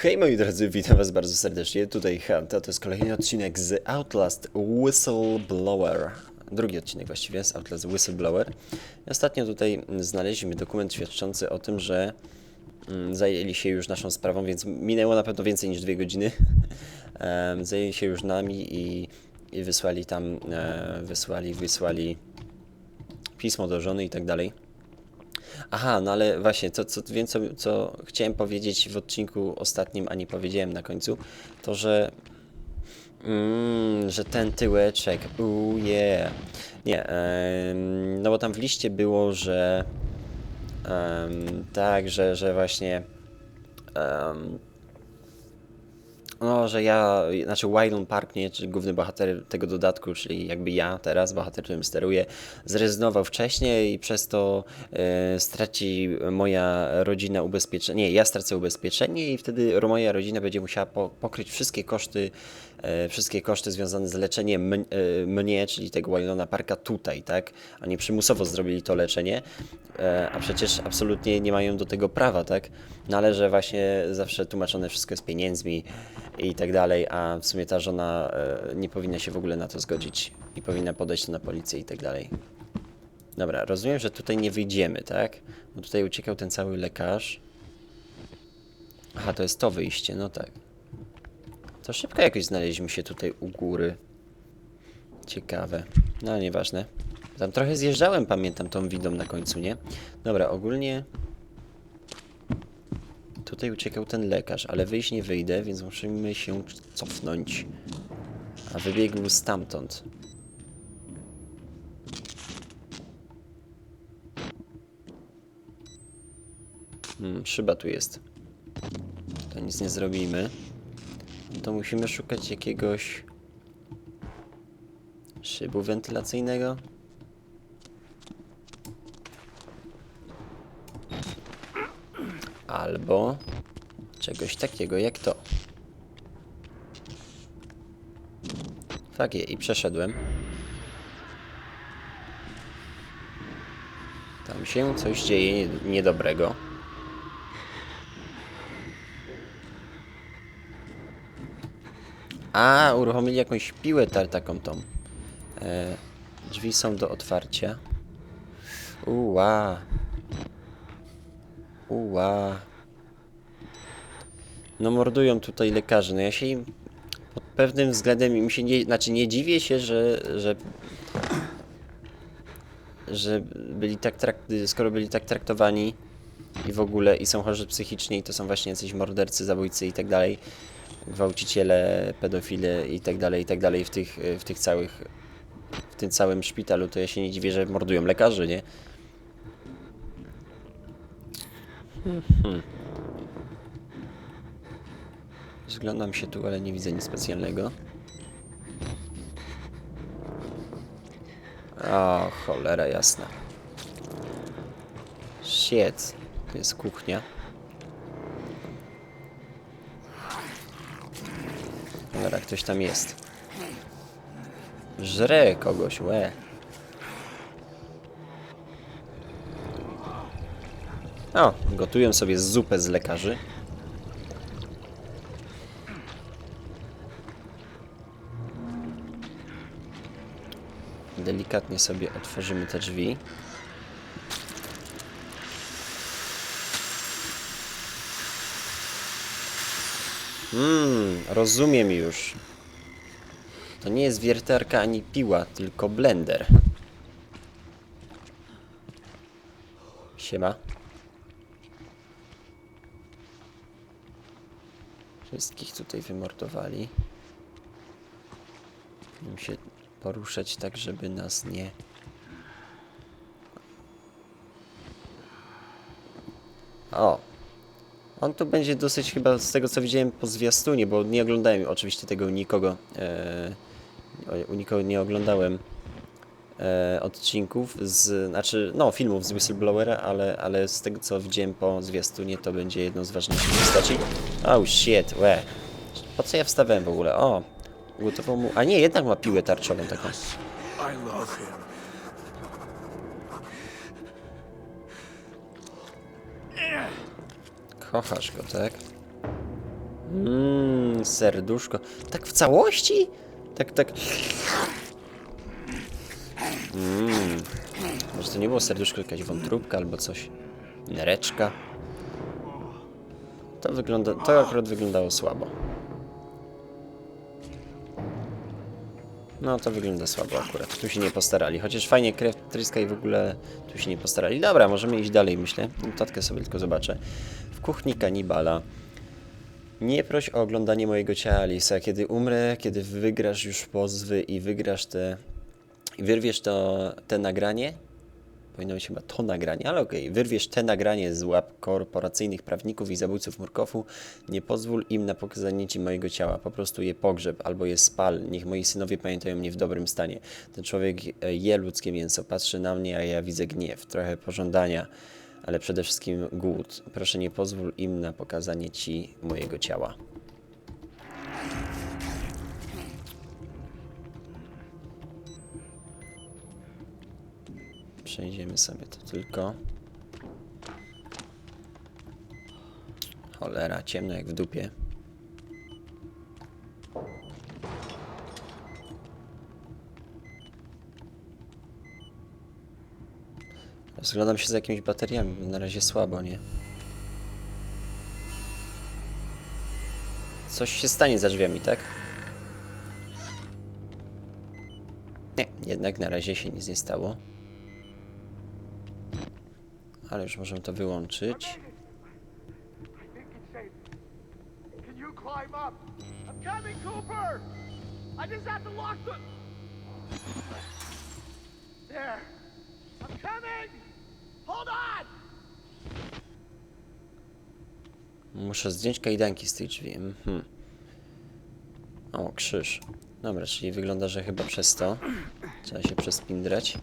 Hej moi drodzy, witam was bardzo serdecznie. Tutaj Hunta, to jest kolejny odcinek z Outlast Whistleblower. Drugi odcinek właściwie z Outlast Whistleblower. Ostatnio tutaj znaleźliśmy dokument świadczący o tym, że mm, zajęli się już naszą sprawą, więc minęło na pewno więcej niż dwie godziny. Zajęli się już nami i, i wysłali tam, e, wysłali, wysłali pismo do żony i tak dalej. Aha, no ale właśnie, to, co, wiem, co, co chciałem powiedzieć w odcinku ostatnim, a nie powiedziałem na końcu, to że. Mm, że ten tyłeczek, uuu, yeah. Nie, no bo tam w liście było, że. tak, że, że właśnie. em, no, że ja, znaczy Wylon Park, nie, czyli główny bohater tego dodatku, czyli jakby ja teraz, bohater, którym steruję, zrezygnował wcześniej i przez to e, straci moja rodzina ubezpieczenie, nie, ja stracę ubezpieczenie i wtedy moja rodzina będzie musiała po, pokryć wszystkie koszty, wszystkie koszty związane z leczeniem e, mnie, czyli tego Wylona Parka tutaj, tak? Oni przymusowo zrobili to leczenie, e, a przecież absolutnie nie mają do tego prawa, tak? No ale że właśnie zawsze tłumaczone wszystko jest pieniędzmi i tak dalej, a w sumie ta żona e, nie powinna się w ogóle na to zgodzić i powinna podejść na policję i tak dalej. Dobra, rozumiem, że tutaj nie wyjdziemy, tak? Bo tutaj uciekał ten cały lekarz. Aha, to jest to wyjście, no tak. To szybko jakoś znaleźliśmy się tutaj u góry. Ciekawe. No, nieważne. Tam trochę zjeżdżałem, pamiętam tą widą na końcu, nie? Dobra, ogólnie... Tutaj uciekał ten lekarz, ale wyjść nie wyjdę, więc musimy się cofnąć. A wybiegł stamtąd. Hmm, szyba tu jest. To nic nie zrobimy. To musimy szukać jakiegoś szybu wentylacyjnego. Albo czegoś takiego jak to. Fagie i przeszedłem. Tam się coś dzieje nie- niedobrego. A, uruchomili jakąś piłę tar taką tą. E, drzwi są do otwarcia. Uła. Uła. No mordują tutaj lekarzy. No ja się im pod pewnym względem im się nie, znaczy nie dziwię się, że, że że byli tak skoro byli tak traktowani i w ogóle i są chorzy psychicznie i to są właśnie jacyś mordercy, zabójcy i tak dalej, gwałciciele, pedofile i tak dalej, i tak dalej w tych, w tych całych w tym całym szpitalu, to ja się nie dziwię, że mordują lekarzy, nie? Zglądam się tu, ale nie widzę nic specjalnego. O, cholera jasna. Shit. To jest kuchnia. Cholera, ktoś tam jest. Żre kogoś, łe. O, gotują sobie zupę z lekarzy. Delikatnie sobie otworzymy te drzwi. Mmm, rozumiem już. To nie jest wiertarka ani piła, tylko blender. Siema. Wszystkich tutaj wymordowali. Musimy się poruszać tak, żeby nas nie... O! On tu będzie dosyć chyba z tego co widziałem po zwiastunie, bo nie oglądałem oczywiście tego u nikogo. E, u nikogo nie oglądałem e, odcinków z, znaczy, no, filmów z Whistleblowera, ale, ale z tego co widziałem po zwiastunie, to będzie jedną z ważniejszych postaci. Oh shit, łe. Po co ja wstawałem w ogóle? O, ugotował mu, a nie, jednak ma piłę tarczową taką. I love him. Kochasz go, tak? Mmm, serduszko. Tak w całości? Tak, tak. Mmm. Może to nie było serduszko, jakaś wątróbka albo coś. Nereczka. To wygląda, to akurat wyglądało słabo. No to wygląda słabo akurat. Tu się nie postarali. Chociaż fajnie krew tryska i w ogóle tu się nie postarali. Dobra, możemy iść dalej, myślę. Notatkę sobie tylko zobaczę. W kuchni kanibala. Nie proś o oglądanie mojego ciała, Lisa. Kiedy umrę, kiedy wygrasz już pozwy i wygrasz te... i wyrwiesz to, te nagranie, powinno być chyba to nagranie, ale okej, wyrwiesz te nagranie z łap korporacyjnych prawników i zabójców Murkowu, nie pozwól im na pokazanie ci mojego ciała, po prostu je pogrzeb albo je spal, niech moi synowie pamiętają mnie w dobrym stanie. Ten człowiek je ludzkie mięso, patrzy na mnie, a ja widzę gniew, trochę pożądania, ale przede wszystkim głód. Proszę nie pozwól im na pokazanie ci mojego ciała. Przejdziemy sobie to tylko. Cholera, ciemno jak w dupie. Rozglądam się za jakimiś bateriami, bo na razie słabo, nie? Coś się stanie za drzwiami, tak? Nie, jednak na razie się nic nie stało. Ale już możemy to wyłączyć. I Muszę zdjąć kajdanki z tych drzwi. Mhm. O, krzyż. Dobra, czyli wygląda, że chyba przez to trzeba się przespindrać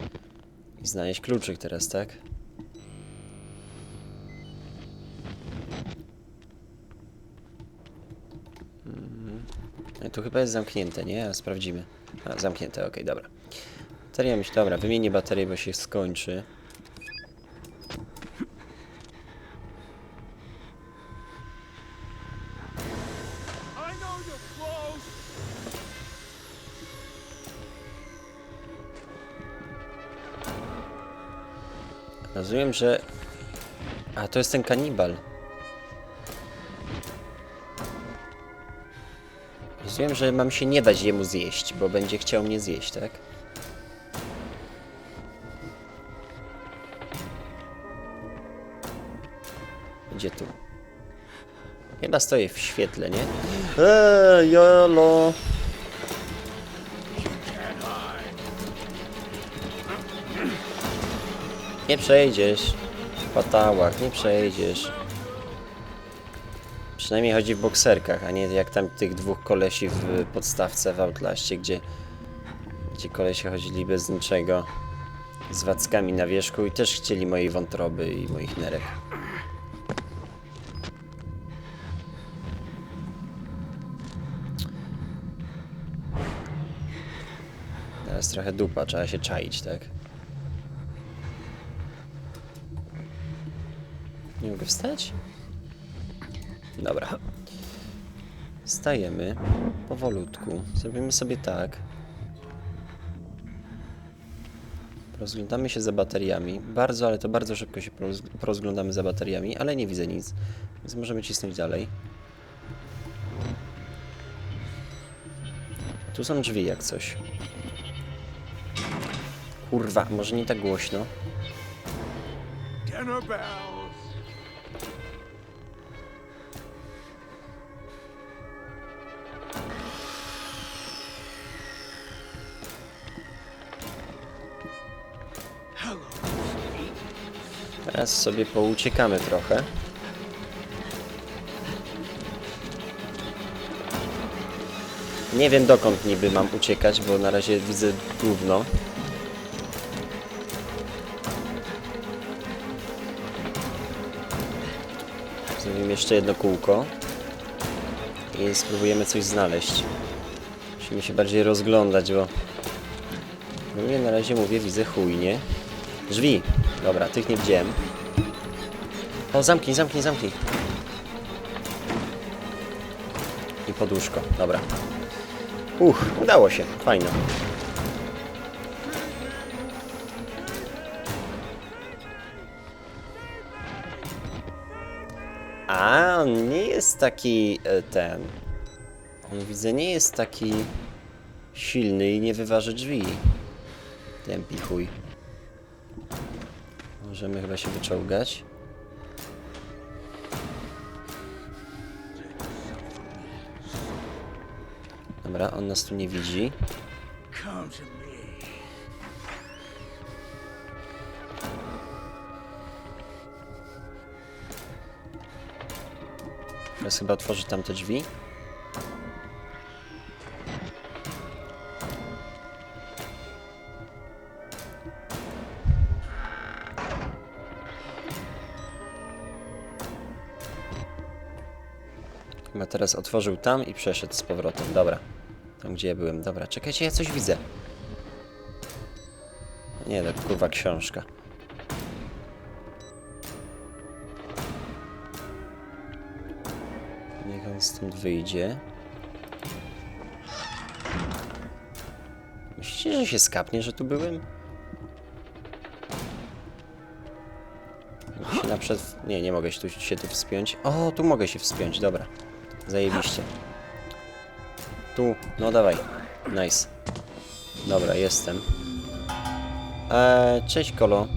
i znaleźć kluczyk teraz, tak? Mhm. E, Tu chyba jest zamknięte, nie? Sprawdzimy. A, zamknięte, okej, dobra. Bateria myśl, dobra, wymienię baterię, bo się skończy. Rozumiem, że... A, to jest ten kanibal. Rozumiem, że mam się nie dać jemu zjeść, bo będzie chciał mnie zjeść, tak? Gdzie tu? Chyba stoję w świetle, nie? Eee, jolo! Nie przejdziesz. W patałach, nie przejdziesz. Przynajmniej chodzi w bokserkach, a nie jak tam tych dwóch kolesi w podstawce w Outlaście, gdzie, gdzie kolesie chodzili bez niczego. Z wackami na wierzchu i też chcieli mojej wątroby i moich nerek. Teraz trochę dupa, trzeba się czaić, tak? Nie mogę wstać? Dobra. Stajemy powolutku. Zrobimy sobie tak. Rozglądamy się za bateriami. Bardzo, ale to bardzo szybko się poroz- porozglądamy za bateriami, ale nie widzę nic. Więc możemy cisnąć dalej. Tu są drzwi jak coś. Kurwa, może nie tak głośno. Dinner. Teraz sobie pouciekamy trochę. Nie wiem dokąd niby mam uciekać, bo na razie widzę gówno. Zrobimy jeszcze jedno kółko. I spróbujemy coś znaleźć. Musimy się bardziej rozglądać, bo... Ogólnie na razie mówię, widzę chuj, nie? Drzwi. Dobra, tych nie widziałem. O, zamknij, zamknij, zamknij. I poduszko, dobra. Uch, udało się, fajno. A, on nie jest taki e, ten. On widzę, nie jest taki silny i nie wyważy drzwi. Ten pichuj. Możemy chyba się wyczołgać. Dobra, on nas tu nie widzi. Teraz chyba otworzy tam te drzwi. Chyba teraz otworzył tam i przeszedł z powrotem. Dobra. Tam gdzie ja byłem. Dobra, czekajcie, ja coś widzę. Nie, tak kurwa książka. Niech on stąd wyjdzie. Myślicie, że się skapnie, że tu byłem? Się naprzed... Nie, nie mogę się tu, się tu wspiąć. O, tu mogę się wspiąć, dobra. Zajebiście. Tu, no dawaj. Nice. Dobra, jestem. Eee, cześć, Kolo.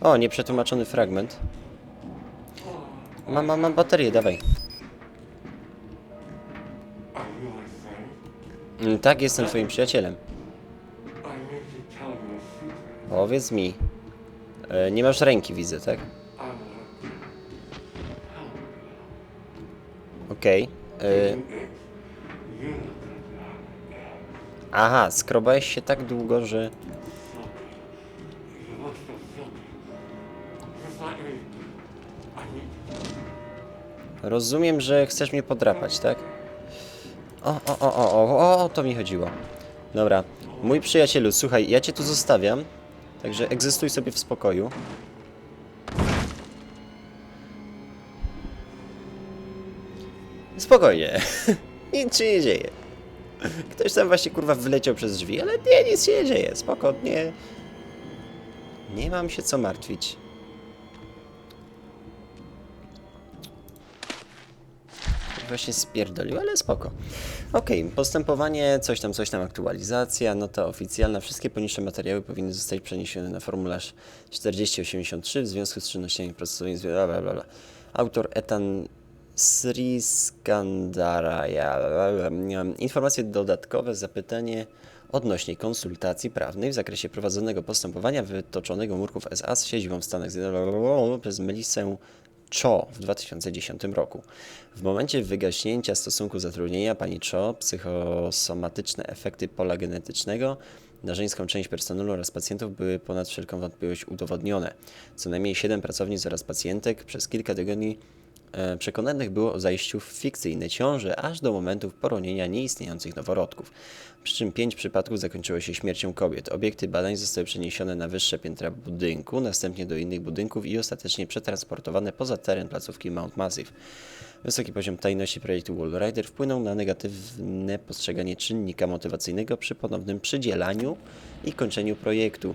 O, nieprzetłumaczony fragment. Mam, mam, mam baterię, dawaj. Mm, Tak, jestem twoim przyjacielem. Powiedz mi. E, nie masz ręki, widzę, tak? Okej. e, Aha, skrobałeś się tak długo, że... Rozumiem, że chcesz mnie podrapać, tak? O, o, o, o, o, o, o, to mi chodziło. Dobra. Mój przyjacielu, słuchaj, ja cię tu zostawiam. Także egzystuj sobie w spokoju. Spokojnie. nic się nie dzieje. Ktoś tam właśnie kurwa wyleciał przez drzwi, ale nie, nic się nie dzieje. Spokojnie. Nie mam się co martwić. Właśnie spierdolił, ale spoko. Okej, postępowanie, coś tam, coś tam, aktualizacja, nota oficjalna. Wszystkie poniższe materiały powinny zostać przeniesione na formularz 4083 w związku z czynnościami procesowymi. Bla, bla, bla. Autor Etan Sri bla. Informacje dodatkowe, zapytanie odnośnie konsultacji prawnej w zakresie prowadzonego postępowania wytoczonego Murków SA z siedzibą w Stanach Zjednoczonych przez Melisę Cho w 2010 roku. W momencie wygaśnięcia stosunku zatrudnienia pani Cho psychosomatyczne efekty pola genetycznego na żeńską część personelu oraz pacjentów były ponad wszelką wątpliwość udowodnione. Co najmniej 7 pracownic oraz pacjentek przez kilka tygodni przekonanych było o zajściu w fikcyjne ciąże aż do momentów poronienia nieistniejących noworodków. Przy czym pięć przypadków zakończyło się śmiercią kobiet. Obiekty badań zostały przeniesione na wyższe piętra budynku, następnie do innych budynków i ostatecznie przetransportowane poza teren placówki Mount Massive. Wysoki poziom tajności projektu Wall Rider wpłynął na negatywne postrzeganie czynnika motywacyjnego przy ponownym przydzielaniu i kończeniu projektu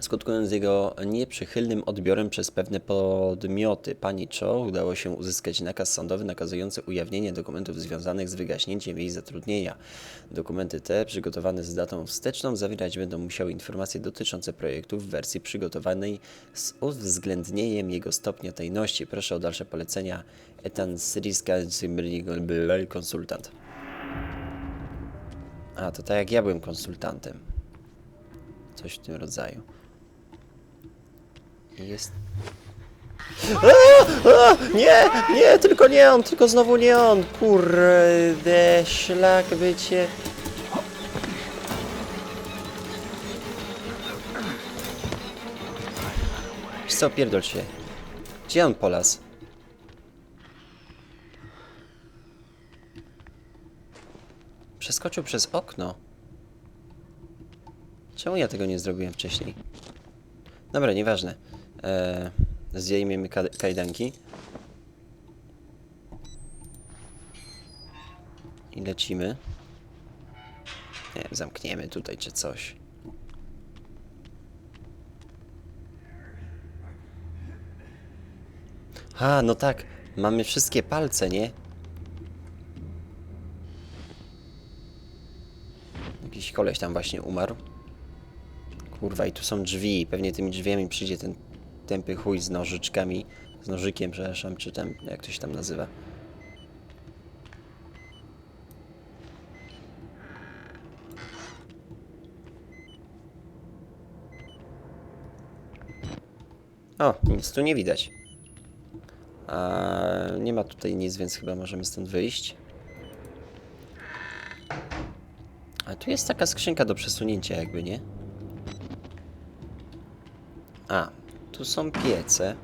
skutkując jego nieprzychylnym odbiorem przez pewne podmioty. Pani Cho udało się uzyskać nakaz sądowy nakazujący ujawnienie dokumentów związanych z wygaśnięciem jej zatrudnienia. Dokumenty te, przygotowane z datą wsteczną, zawierać będą musiały informacje dotyczące projektu w wersji przygotowanej z uwzględnieniem jego stopnia tajności. Proszę o dalsze polecenia. Etan Sriska, konsultant. A, to tak jak ja byłem konsultantem. Coś w tym rodzaju. Jest. A, a, nie, nie, tylko nie on, tylko znowu nie on. Kurde, szlak by cię. Wiesz co, pierdol się. Gdzie on polas? Przeskoczył przez okno. Czemu ja tego nie zrobiłem wcześniej? Dobra, nieważne e, zdejmiemy kajdanki. I lecimy. Nie wiem, zamkniemy tutaj czy coś. A, no tak, mamy wszystkie palce, nie? Jakiś koleś tam właśnie umarł. Kurwa, i tu są drzwi. Pewnie tymi drzwiami przyjdzie ten tępy chuj z nożyczkami. Z nożykiem, przepraszam, czy tam, jak to się tam nazywa. O, nic tu nie widać. A nie ma tutaj nic, więc chyba możemy stąd wyjść. A tu jest taka skrzynka do przesunięcia, jakby nie? A, tu są piece.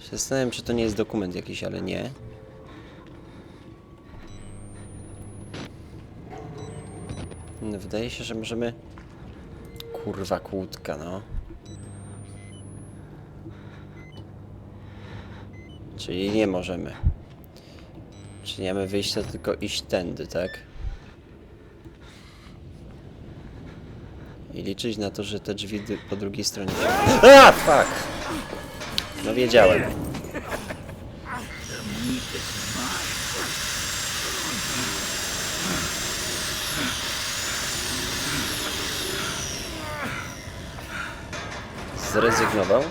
Się Zastanawiam, czy to nie jest dokument jakiś, ale nie. No, wydaje się, że możemy... Kurwa, kłódka, no. Czyli nie możemy. Czyli mamy wyjścia, tylko iść tędy, tak? I liczyć na to, że te drzwi po drugiej stronie. A, fuck! No wiedziałem. Zrezygnował.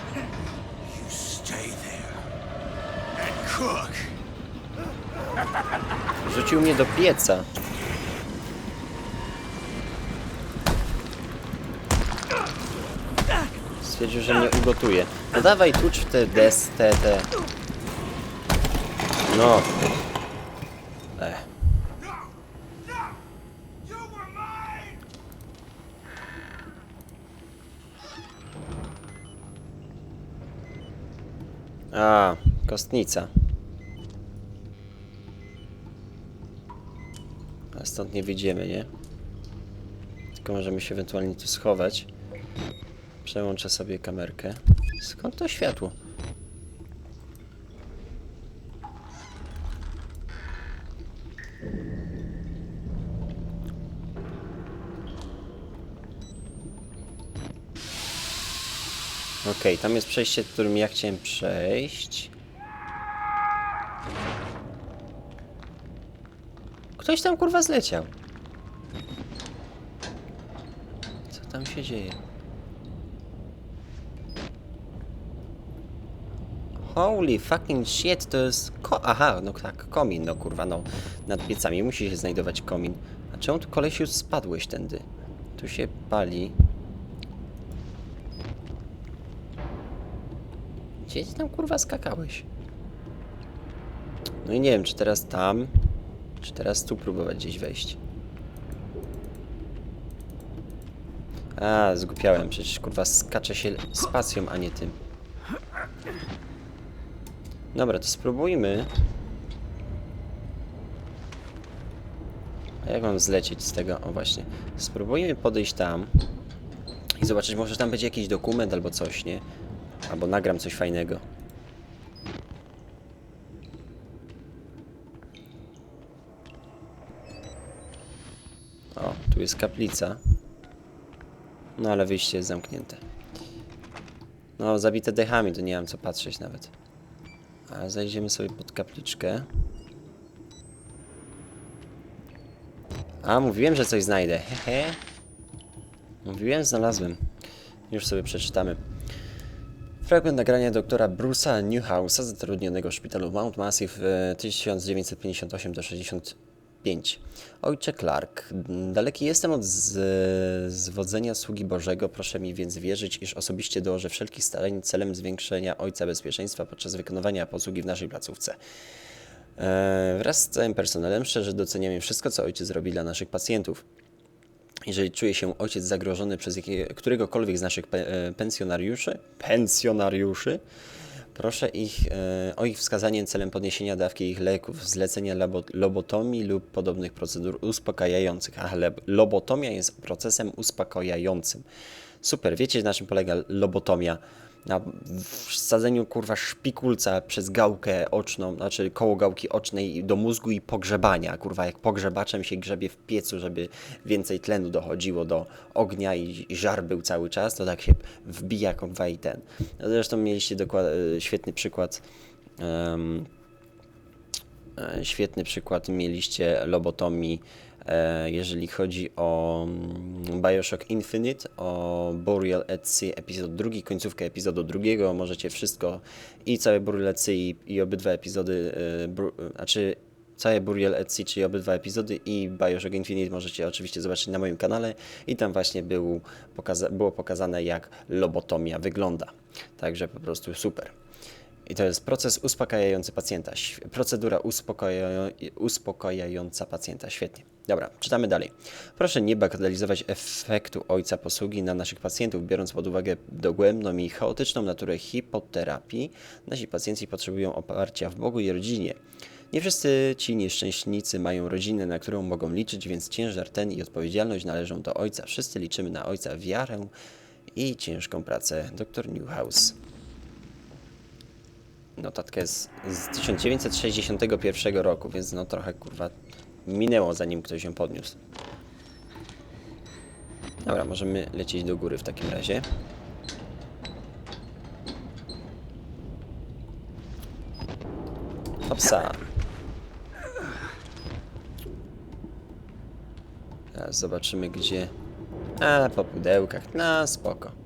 Rzucił mnie do pieca. Stwierdził, że mnie ugotuje. No dawaj, tucz w te des, te, te. No. Ech. A, kostnica. A stąd nie wyjdziemy, nie? Tylko możemy się ewentualnie tu schować. Przełączę sobie kamerkę. Skąd to światło? Okej, tam jest przejście, którym ja chciałem przejść. Ktoś tam kurwa zleciał. Co tam się dzieje? Holy fucking shit, to jest ko Aha, no tak, komin, no kurwa, no. Nad piecami musi się znajdować komin. A czemu tu kolesiu spadłeś tędy? Tu się pali. Gdzie ty tam kurwa skakałeś? No i nie wiem, czy teraz tam, czy teraz tu próbować gdzieś wejść. A, zgupiałem, przecież kurwa skacze się spacją, a nie tym. Dobra, to spróbujmy. A jak mam zlecieć z tego? O właśnie. Spróbujmy podejść tam i zobaczyć, może tam będzie jakiś dokument albo coś, nie? Albo nagram coś fajnego. O, tu jest kaplica. No ale wyjście jest zamknięte. No, zabite dechami, to nie mam co patrzeć nawet. A zajdziemy sobie pod kapliczkę. A, mówiłem, że coś znajdę. Hehe. Mówiłem, znalazłem. Już sobie przeczytamy. Fragment nagrania doktora Bruce'a Newhouse'a zatrudnionego w szpitalu Mount Massive e, 1958-63 5. Ojcze Clark, daleki jestem od zwodzenia sługi Bożego, proszę mi więc wierzyć, iż osobiście dołożę wszelkich starań celem zwiększenia Ojca Bezpieczeństwa podczas wykonywania posługi w naszej placówce. E, wraz z całym personelem szczerze doceniamy wszystko, co Ojciec robi dla naszych pacjentów. Jeżeli czuje się ojciec zagrożony przez któregokolwiek z naszych pe, e, pensjonariuszy, pensjonariuszy, proszę ich e, o ich wskazanie celem podniesienia dawki ich leków, zlecenia lobotomii lub podobnych procedur uspokajających. A lobotomia jest procesem uspokajającym. Super, wiecie na czym polega lobotomia? Na wsadzeniu kurwa szpikulca przez gałkę oczną, znaczy koło gałki ocznej do mózgu i pogrzebania, kurwa jak pogrzebaczem się grzebie w piecu, żeby więcej tlenu dochodziło do ognia i, żar był cały czas, to tak się wbija kurwa i ten. No Zresztą mieliście e, świetny przykład E, Świetny przykład mieliście lobotomii, jeżeli chodzi o mm, Bioshock Infinite, o Burial at Sea epizod drugi, końcówkę epizodu drugiego. Możecie wszystko i całe Burial at Sea i, i obydwa epizody, e, znaczy całe Burial at Sea, czyli obydwa epizody i Bioshock Infinite możecie oczywiście zobaczyć na moim kanale i tam właśnie był pokaza było pokazane jak lobotomia wygląda. Także po prostu super. I to jest proces uspokajający pacjenta. Procedura uspokaja- uspokajająca pacjenta. Świetnie. Dobra, czytamy dalej. Proszę nie bagatelizować efektu ojca posługi na naszych pacjentów, biorąc pod uwagę dogłębną i chaotyczną naturę hipoterapii. Nasi pacjenci potrzebują oparcia w Bogu i rodzinie. Nie wszyscy ci nieszczęśnicy mają rodzinę, na którą mogą liczyć, więc ciężar ten i odpowiedzialność należą do ojca. Wszyscy liczymy na ojca wiarę i ciężką pracę. Dr Newhouse. Notatka jest z 1961 roku, więc no trochę kurwa minęło zanim ktoś ją podniósł. Dobra, możemy lecieć do góry w takim razie. Hopsa. Teraz zobaczymy gdzie... A, po pudełkach. No, spoko.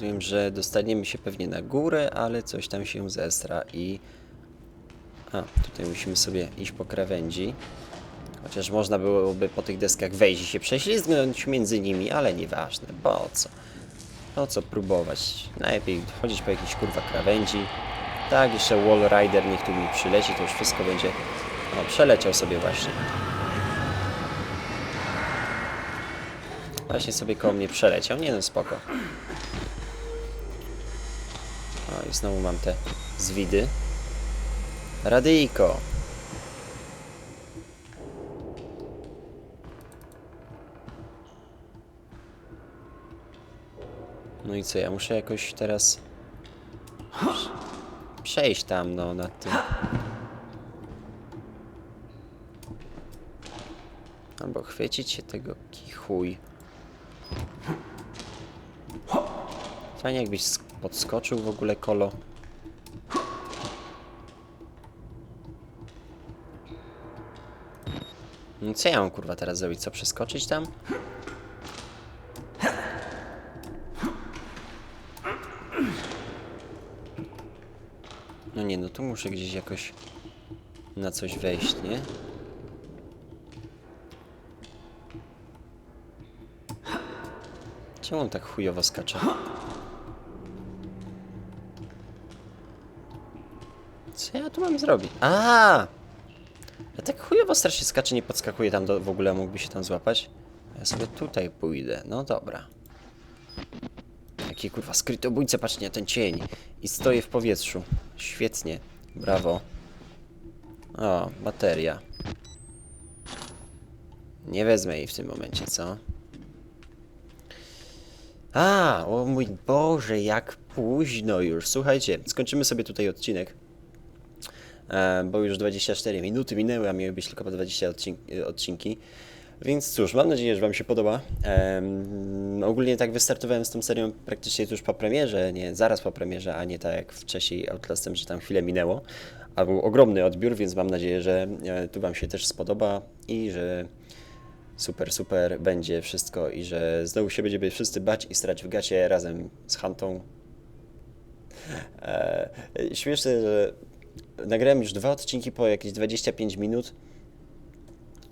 Rozumiem, że dostaniemy się pewnie na górę, ale coś tam się zestra i... A, tutaj musimy sobie iść po krawędzi. Chociaż można byłoby po tych deskach wejść i się prześlizgnąć między nimi, ale nieważne. Po co? Po co próbować? Najlepiej chodzić po jakiejś kurwa krawędzi. Tak, jeszcze Wall Rider niech tu mi przyleci, to już wszystko będzie... O, przeleciał sobie właśnie. Właśnie sobie koło mnie przeleciał. Nie no, spoko. Znowu mam te zwidy. Radyjko. No i co, ja muszę jakoś teraz przejść tam, no, nad tym. Albo chwycić się tego kichuj. Fajnie jakbyś podskoczył w ogóle kolo. No co ja mam kurwa teraz zrobić? Co, przeskoczyć tam? No nie, no tu muszę gdzieś jakoś na coś wejść, nie? Czemu on tak chujowo skacze? Tu mam zrobić? A! Ja tak chujowo strasznie skacze, nie podskakuje tam do, w ogóle, mógłby się tam złapać. Ja sobie tutaj pójdę, no dobra. Jaki kurwa skrytobójca, patrzcie na ten cień. I stoję w powietrzu. Świetnie, brawo. O, bateria. Nie wezmę jej w tym momencie, co? A, o mój Boże, jak późno już. Słuchajcie, skończymy sobie tutaj odcinek. E, bo już 24 minuty minęły, a miały być tylko po 20 odcin odcinki. Więc cóż, mam nadzieję, że Wam się podoba. Em, ogólnie tak wystartowałem z tą serią praktycznie tuż po premierze, nie zaraz po premierze, a nie tak jak wcześniej Outlastem, że tam chwilę minęło. A był ogromny odbiór, więc mam nadzieję, że e, tu Wam się też spodoba i że super, super będzie wszystko i że znowu się będziemy wszyscy bać i strać w gacie razem z Hantą. E, śmieszne, że nagrałem już dwa odcinki po jakieś 25 minut.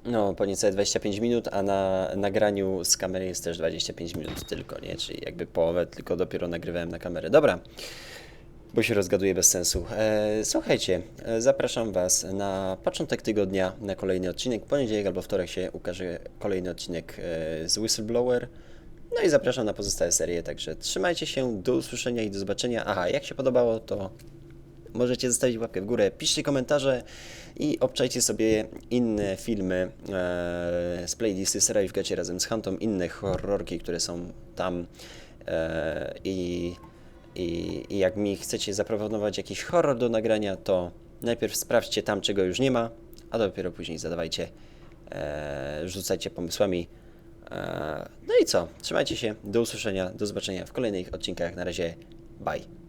No, po niecałe 25 minut, a na nagraniu z kamery jest też 25 minut tylko, nie? Czyli jakby połowę tylko dopiero nagrywałem na kamerę. Dobra, bo się rozgaduję bez sensu. E, słuchajcie, e, zapraszam Was na początek tygodnia na kolejny odcinek. Poniedziałek albo wtorek się ukaże kolejny odcinek e, z Whistleblower. No i zapraszam na pozostałe serie, także trzymajcie się, do usłyszenia i do zobaczenia. Aha, jak się podobało, to możecie zostawić łapkę w górę, piszcie komentarze i obczajcie sobie inne filmy e, z playlisty Seraj w gacie razem z Huntą, inne horrorki, które są tam e, i, i, i jak mi chcecie zaproponować jakiś horror do nagrania, to najpierw sprawdźcie tam, czego już nie ma, a dopiero później zadawajcie, e, rzucajcie pomysłami. E, no i co? Trzymajcie się, do usłyszenia, do zobaczenia w kolejnych odcinkach. Na razie, bye.